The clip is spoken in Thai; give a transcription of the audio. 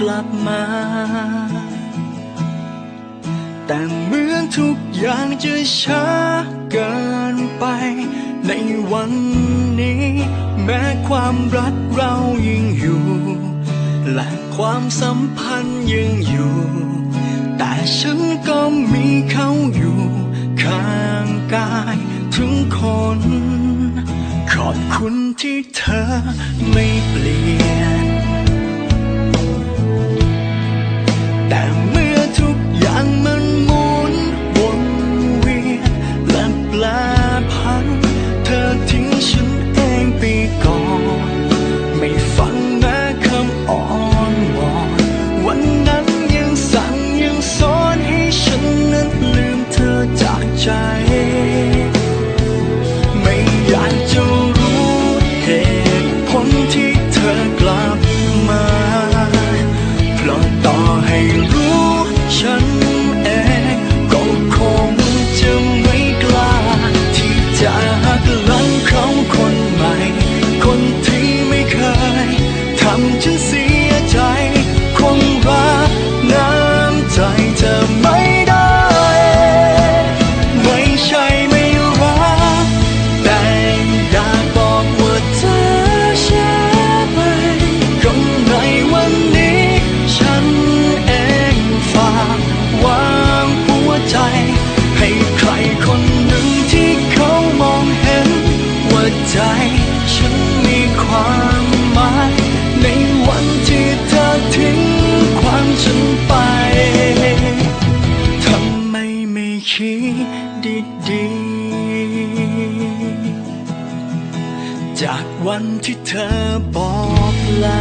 กลับมา แต่เหมือนทุกอย่างจะช้าเกินไป ในวันนี้ แม้ความรักเรายังอยู่ และความสัมพันธ์ยังอยู่ แต่ฉันก็มีเขาอยู่ข้างกายถึงคนขอบคุณที่เธอไม่เปลี่ยน trái จากวันที่เธอบอกลา